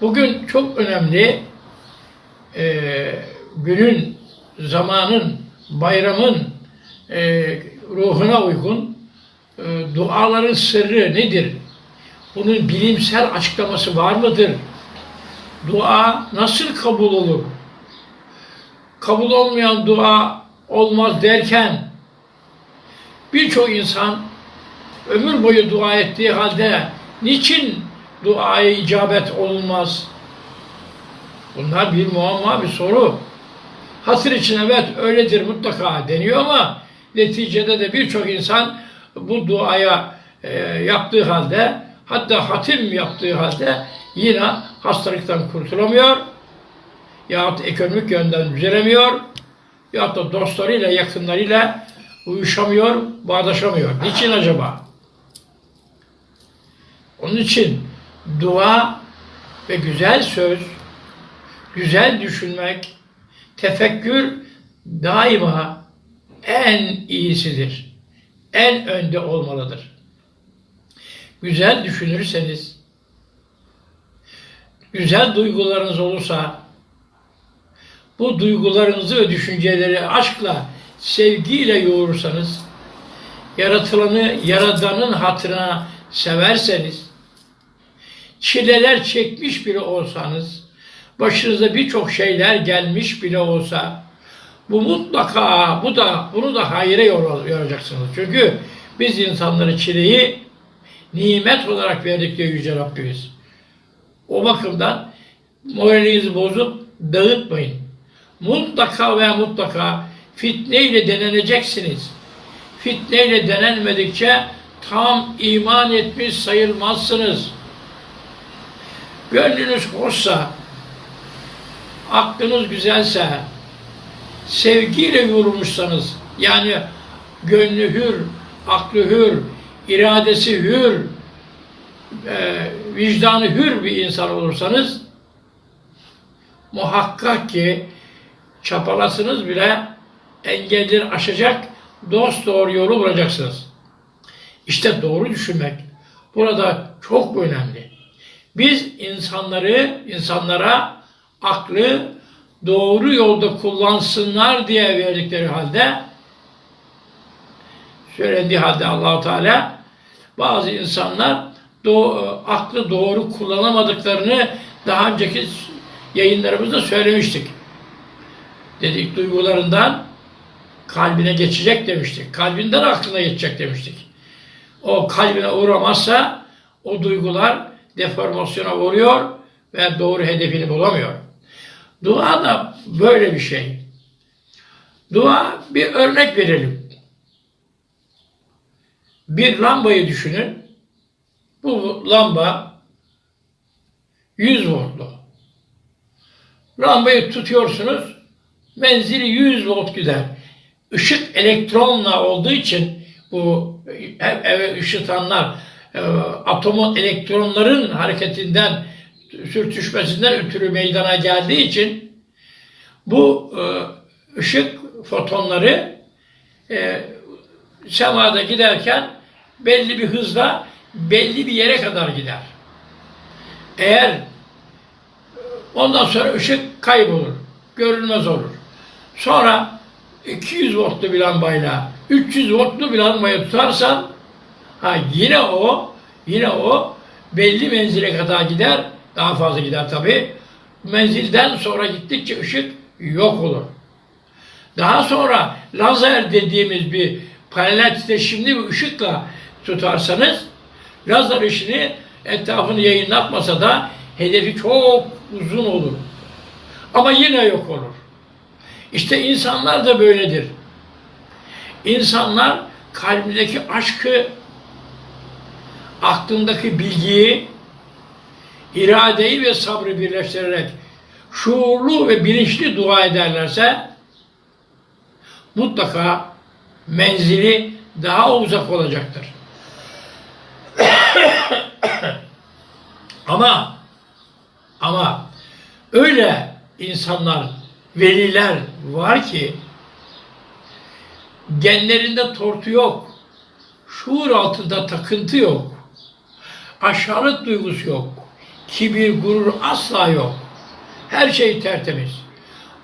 Bugün çok önemli e, günün, zamanın, bayramın e, ruhuna uygun e, duaların sırrı nedir? Bunun bilimsel açıklaması var mıdır? Dua nasıl kabul olur? Kabul olmayan dua olmaz derken birçok insan ömür boyu dua ettiği halde niçin duaya icabet olunmaz? Bunlar bir muamma, bir soru. Hasır için evet öyledir mutlaka deniyor ama neticede de birçok insan bu duaya e, yaptığı halde hatta hatim yaptığı halde yine hastalıktan kurtulamıyor yahut ekonomik yönden düzelemiyor yahut da dostlarıyla, yakınlarıyla uyuşamıyor, bağdaşamıyor. Niçin acaba? Onun için dua ve güzel söz, güzel düşünmek, tefekkür daima en iyisidir. En önde olmalıdır. Güzel düşünürseniz, güzel duygularınız olursa, bu duygularınızı ve düşünceleri aşkla, sevgiyle yoğurursanız, yaratılanı, yaradanın hatırına severseniz, çileler çekmiş bile olsanız, başınıza birçok şeyler gelmiş bile olsa, bu mutlaka, bu da, bunu da hayra yor- yoracaksınız. Çünkü biz insanlara çileyi nimet olarak verdik diyor Yüce Rabbimiz. O bakımdan moralinizi bozup dağıtmayın. Mutlaka ve mutlaka fitneyle deneneceksiniz. Fitneyle denenmedikçe tam iman etmiş sayılmazsınız. Gönlünüz hoşsa, aklınız güzelse, sevgiyle yorulmuşsanız, yani gönlü hür, aklı hür, iradesi hür, e, vicdanı hür bir insan olursanız, muhakkak ki çapalasınız bile engelleri aşacak dost doğru yolu bulacaksınız. İşte doğru düşünmek burada çok önemli. Biz insanları, insanlara aklı doğru yolda kullansınlar diye verdikleri halde söylendiği halde Allahu Teala bazı insanlar do- aklı doğru kullanamadıklarını daha önceki yayınlarımızda söylemiştik. Dedik duygularından kalbine geçecek demiştik. Kalbinden aklına geçecek demiştik. O kalbine uğramazsa o duygular deformasyona uğruyor ve doğru hedefini bulamıyor. Dua da böyle bir şey. Dua bir örnek verelim. Bir lambayı düşünün. Bu lamba 100 voltlu. Lambayı tutuyorsunuz, menzili 100 volt gider. Işık elektronla olduğu için bu ev- eve ışıtanlar e, atomun elektronların hareketinden sürtüşmesinden ötürü meydana geldiği için bu e, ışık fotonları e, semada giderken belli bir hızla belli bir yere kadar gider. Eğer ondan sonra ışık kaybolur, görünmez olur. Sonra 200 voltlu bir lambayla 300 voltlu bir lambayı tutarsan ha yine o yine o belli menzile kadar gider. Daha fazla gider tabi. Menzilden sonra gittikçe ışık yok olur. Daha sonra lazer dediğimiz bir paralel titreşimli bir ışıkla tutarsanız lazer ışını etrafını yayınlatmasa da hedefi çok uzun olur. Ama yine yok olur. İşte insanlar da böyledir. İnsanlar kalbindeki aşkı, aklındaki bilgiyi, iradeyi ve sabrı birleştirerek şuurlu ve bilinçli dua ederlerse mutlaka menzili daha uzak olacaktır. ama ama öyle insanlar, veliler var ki genlerinde tortu yok. Şuur altında takıntı yok. Aşağılık duygusu yok. kibir, gurur asla yok. Her şey tertemiz.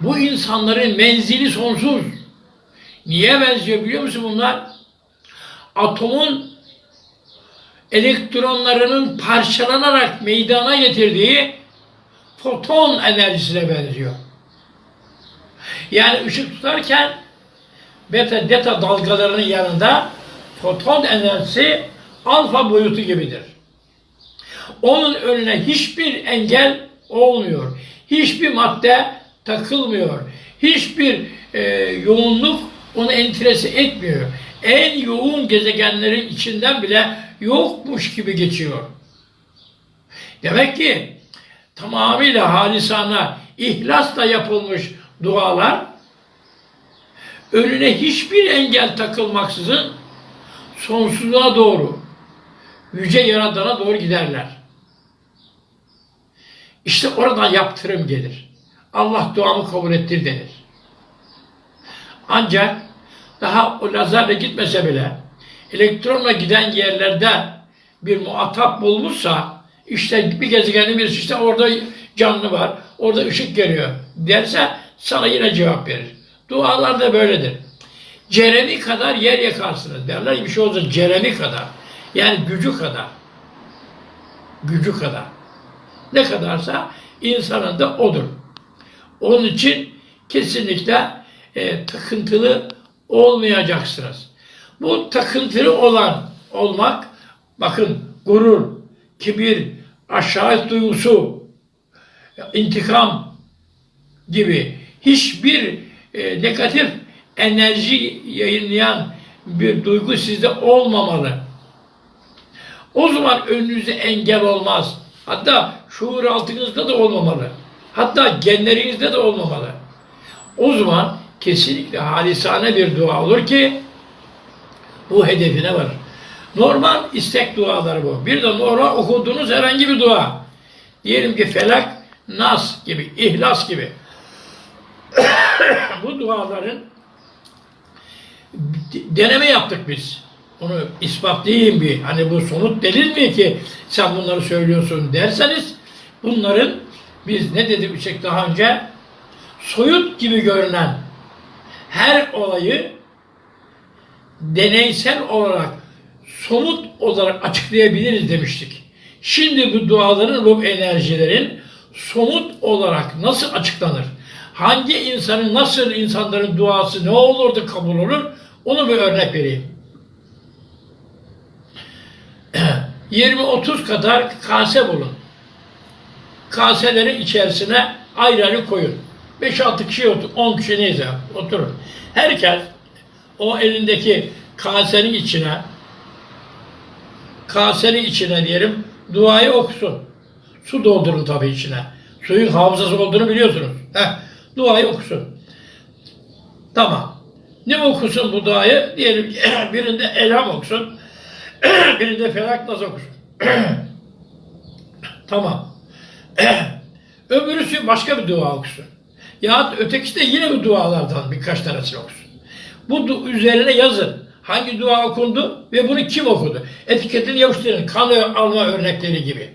Bu insanların menzili sonsuz. Niye benziyor biliyor musun bunlar? Atomun elektronlarının parçalanarak meydana getirdiği foton enerjisine benziyor. Yani ışık tutarken beta delta dalgalarının yanında foton enerjisi alfa boyutu gibidir. Onun önüne hiçbir engel olmuyor. Hiçbir madde takılmıyor. Hiçbir e, yoğunluk onu enterese etmiyor. En yoğun gezegenlerin içinden bile yokmuş gibi geçiyor. Demek ki tamamıyla halisana, ihlasla yapılmış dualar önüne hiçbir engel takılmaksızın sonsuzluğa doğru, yüce yaradana doğru giderler. İşte oradan yaptırım gelir. Allah duamı kabul ettir denir. Ancak daha o lazerle gitmese bile elektronla giden yerlerde bir muhatap bulmuşsa işte bir gezegenin birisi işte orada canlı var, orada ışık geliyor derse sana yine cevap verir. Dualar da böyledir. Ceremi kadar yer yakarsınız derler. Bir şey olsa ceremi kadar. Yani gücü kadar. Gücü kadar. Ne kadarsa insanın da odur. Onun için kesinlikle e, takıntılı olmayacaksınız. Bu takıntılı olan olmak, bakın gurur, kibir, aşağı duygusu, intikam gibi hiçbir e, negatif enerji yayınlayan bir duygu sizde olmamalı. O zaman önünüze engel olmaz. Hatta şuur altınızda da olmamalı. Hatta genlerinizde de olmamalı. O zaman kesinlikle halisane bir dua olur ki bu hedefine varır. Normal istek duaları bu. Bir de normal okuduğunuz herhangi bir dua. Diyelim ki felak, nas gibi, ihlas gibi. bu duaların deneme yaptık biz. Onu ispatlayayım bir. Hani bu somut delil mi ki sen bunları söylüyorsun derseniz bunların biz ne dedik Üçek daha önce soyut gibi görünen her olayı deneysel olarak somut olarak açıklayabiliriz demiştik. Şimdi bu duaların, bu enerjilerin somut olarak nasıl açıklanır? Hangi insanın, nasıl insanların duası ne olur da kabul olur? Onu bir örnek vereyim. 20-30 kadar kase bulun. Kaselerin içerisine ayrı koyun. 5-6 kişi otur, 10 kişi neyse oturun. Herkes o elindeki kasenin içine kasenin içine diyelim duayı okusun. Su doldurun tabii içine. Suyun hafızası olduğunu biliyorsunuz. Heh, duayı okusun. Tamam. Ne okusun bu duayı? Diyelim ki birinde elham okusun. birinde felak nas okusun. tamam. Öbürüsü başka bir dua okusun. Ya ötekisi de yine bu dualardan birkaç tanesini okusun. Bu üzerine yazın. Hangi dua okundu ve bunu kim okudu? Etiketini yapıştırın. Kan alma örnekleri gibi.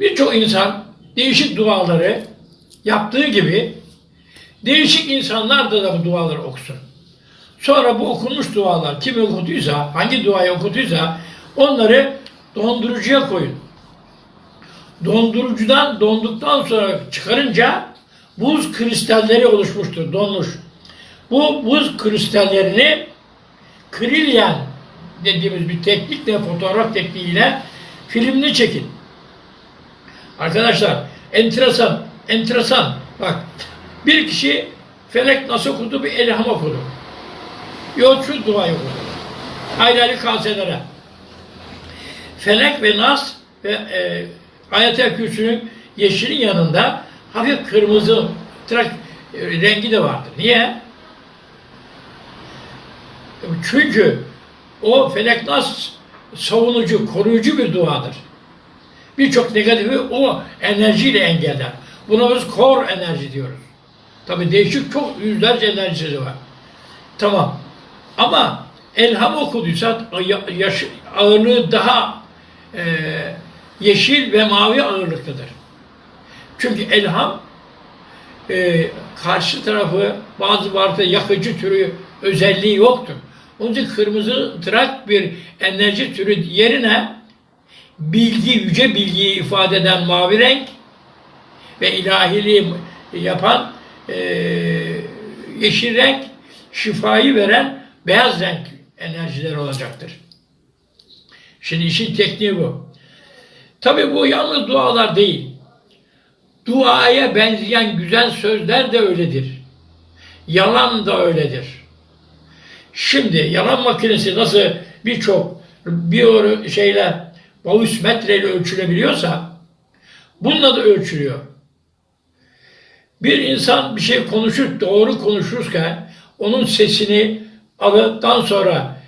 Birçok insan değişik duaları yaptığı gibi değişik insanlar da, da bu duaları okusun. Sonra bu okunmuş dualar kim okuduysa, hangi duayı okuduysa onları dondurucuya koyun. Dondurucudan donduktan sonra çıkarınca buz kristalleri oluşmuştur, donmuş. Bu buz kristallerini krilyen dediğimiz bir teknikle, fotoğraf tekniğiyle filmini çekin. Arkadaşlar enteresan, enteresan. Bak bir kişi felek nasıl okudu bir elham okudu. Yok şu duayı okudu. Ayrı kaselere. Felek ve nas ve e, ayet-el kürsünün yeşilin yanında hafif kırmızı trak e, rengi de vardır. Niye? Çünkü o felek nas savunucu, koruyucu bir duadır. Birçok negatifi o enerjiyle engeller. Buna biz core enerji diyoruz. Tabi değişik çok yüzlerce enerjisi var. Tamam. Ama elham okuduysa ya- yaş, ağırlığı daha e, yeşil ve mavi ağırlıklıdır. Çünkü elham e, karşı tarafı bazı varlıkta yakıcı türü özelliği yoktur. Onun için kırmızı tırak bir enerji türü yerine bilgi, yüce bilgiyi ifade eden mavi renk ve ilahiliği yapan e, yeşil renk, şifayı veren beyaz renk enerjiler olacaktır. Şimdi işin tekniği bu. Tabi bu yalnız dualar değil. Duaya benzeyen güzel sözler de öyledir. Yalan da öyledir. Şimdi yalan makinesi nasıl birçok biyo şeyler Gauss metreyle ölçülebiliyorsa bununla da ölçülüyor. Bir insan bir şey konuşur, doğru konuşurken onun sesini aldıktan sonra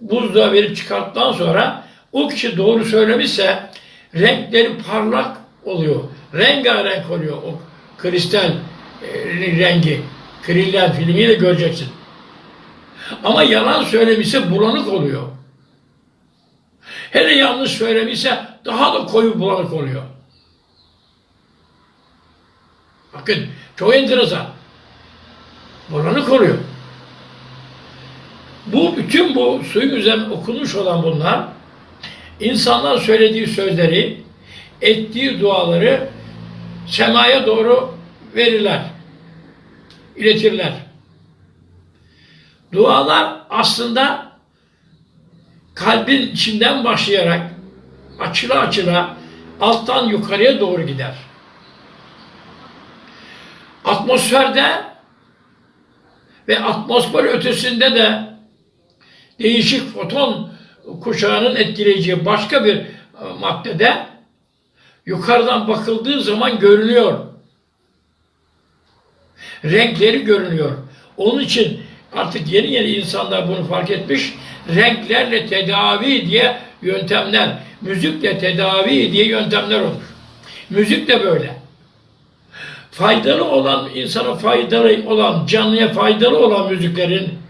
buzluğa verip çıkarttıktan sonra o kişi doğru söylemişse renkleri parlak oluyor. Rengarenk oluyor o kristal e, rengi. Kriller filmiyle göreceksin. Ama yalan söylemişse bulanık oluyor. Hele yanlış söylemişse daha da koyu bulanık oluyor. Bakın çok enteresan. Bulanık oluyor. Bu bütün bu suyun üzerine okunmuş olan bunlar insanlar söylediği sözleri, ettiği duaları semaya doğru verirler. iletirler. Dualar aslında kalbin içinden başlayarak açıla açıla alttan yukarıya doğru gider. Atmosferde ve atmosfer ötesinde de değişik foton kuşağının etkileyeceği başka bir e, maddede yukarıdan bakıldığı zaman görünüyor. Renkleri görünüyor. Onun için artık yeni yeni insanlar bunu fark etmiş. Renklerle tedavi diye yöntemler, müzikle tedavi diye yöntemler olmuş. Müzik de böyle. Faydalı olan, insana faydalı olan, canlıya faydalı olan müziklerin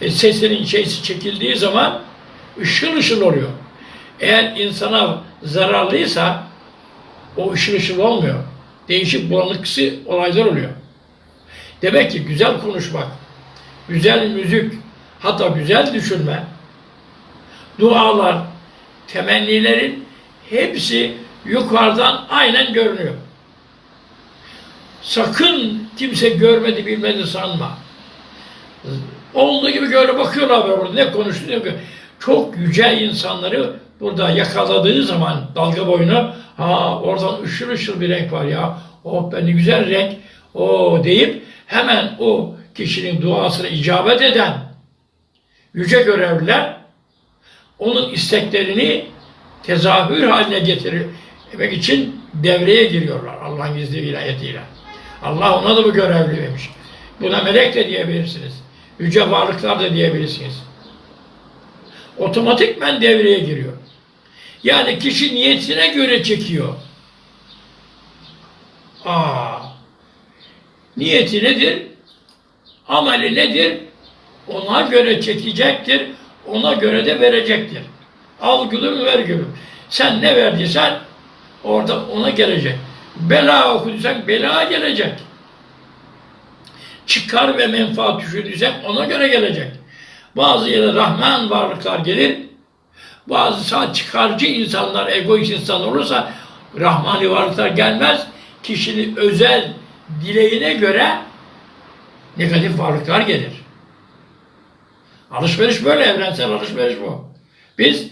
e, sesinin şeysi çekildiği zaman ışıl ışıl oluyor. Eğer insana zararlıysa o ışıl ışıl olmuyor. Değişik bulanıksı olaylar oluyor. Demek ki güzel konuşmak, güzel müzik, hatta güzel düşünme, dualar, temennilerin hepsi yukarıdan aynen görünüyor. Sakın kimse görmedi bilmedi sanma. Olduğu gibi böyle bakıyorlar böyle burada ne konuştu ne Çok yüce insanları burada yakaladığı zaman dalga boyunu ha oradan ışıl ışıl bir renk var ya. Oh ben ne güzel renk. O deyip hemen o kişinin duasına icabet eden yüce görevliler onun isteklerini tezahür haline getirmek için devreye giriyorlar Allah'ın gizli vilayetiyle. Allah ona da bu görevli vermiş. Buna melek de diyebilirsiniz. Yüce varlıklar da diyebilirsiniz. Otomatikmen devreye giriyor. Yani kişi niyetine göre çekiyor. Aa, niyeti nedir? Ameli nedir? Ona göre çekecektir. Ona göre de verecektir. Al gülüm ver gülüm. Sen ne verdiysen orada ona gelecek. Bela okuduysan bela gelecek. Çıkar ve menfaat düşündüysen ona göre gelecek. Bazı yere Rahman varlıklar gelir. Bazı saat çıkarcı insanlar, egoist insan olursa Rahmani varlıklar gelmez. Kişinin özel dileğine göre negatif varlıklar gelir. Alışveriş böyle, evrensel alışveriş bu. Biz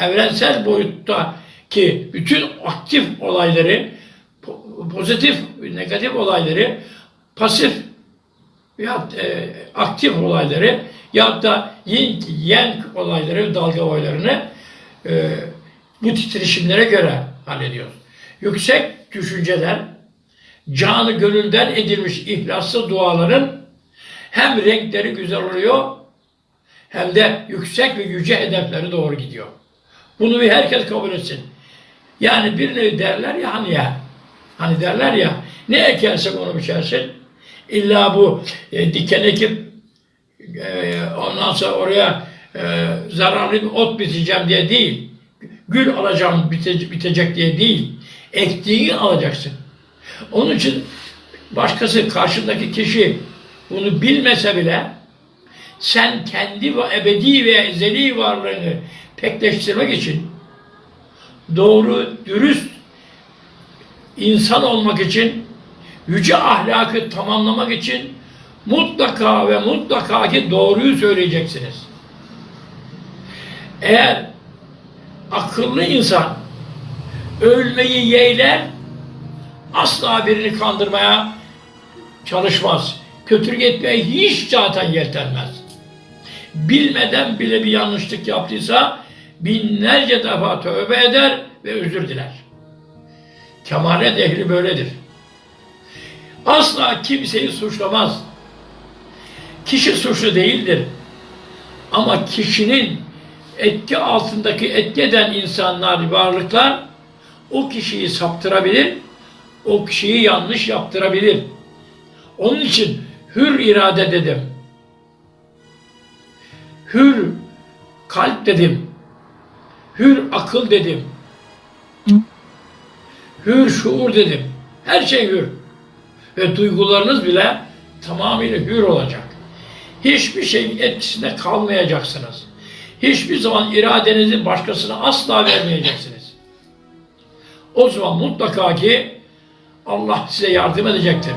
evrensel boyutta ki bütün aktif olayları, pozitif, negatif olayları, pasif ya e, aktif olayları ya da yin yang olayları, dalga olaylarını e, bu titreşimlere göre hallediyoruz. Yüksek düşünceler, canı gönülden edilmiş ihlaslı duaların hem renkleri güzel oluyor hem de yüksek ve yüce hedefleri doğru gidiyor. Bunu bir herkes kabul etsin. Yani birini derler ya hani ya, hani derler ya, ne ekersen onu biçersin. İlla bu e, diken ekip e, ondan sonra oraya e, zararlı bir ot biteceğim diye değil. gül alacağım bitecek, bitecek diye değil. Ektiğini alacaksın. Onun için başkası karşındaki kişi bunu bilmese bile sen kendi ve ebedi ve ezeli varlığını pekleştirmek için doğru, dürüst insan olmak için yüce ahlakı tamamlamak için mutlaka ve mutlaka ki doğruyu söyleyeceksiniz. Eğer akıllı insan ölmeyi yeğler asla birini kandırmaya çalışmaz. Kötülük etmeye hiç zaten yeltenmez. Bilmeden bile bir yanlışlık yaptıysa binlerce defa tövbe eder ve özür diler. Kemalet ehli böyledir. Asla kimseyi suçlamaz. Kişi suçlu değildir. Ama kişinin etki altındaki etki eden insanlar, varlıklar o kişiyi saptırabilir, o kişiyi yanlış yaptırabilir. Onun için hür irade dedim. Hür kalp dedim. Hür akıl dedim. Hür şuur dedim. Her şey hür. Ve duygularınız bile tamamıyla hür olacak. Hiçbir şeyin etkisinde kalmayacaksınız. Hiçbir zaman iradenizi başkasına asla vermeyeceksiniz. O zaman mutlaka ki Allah size yardım edecektir.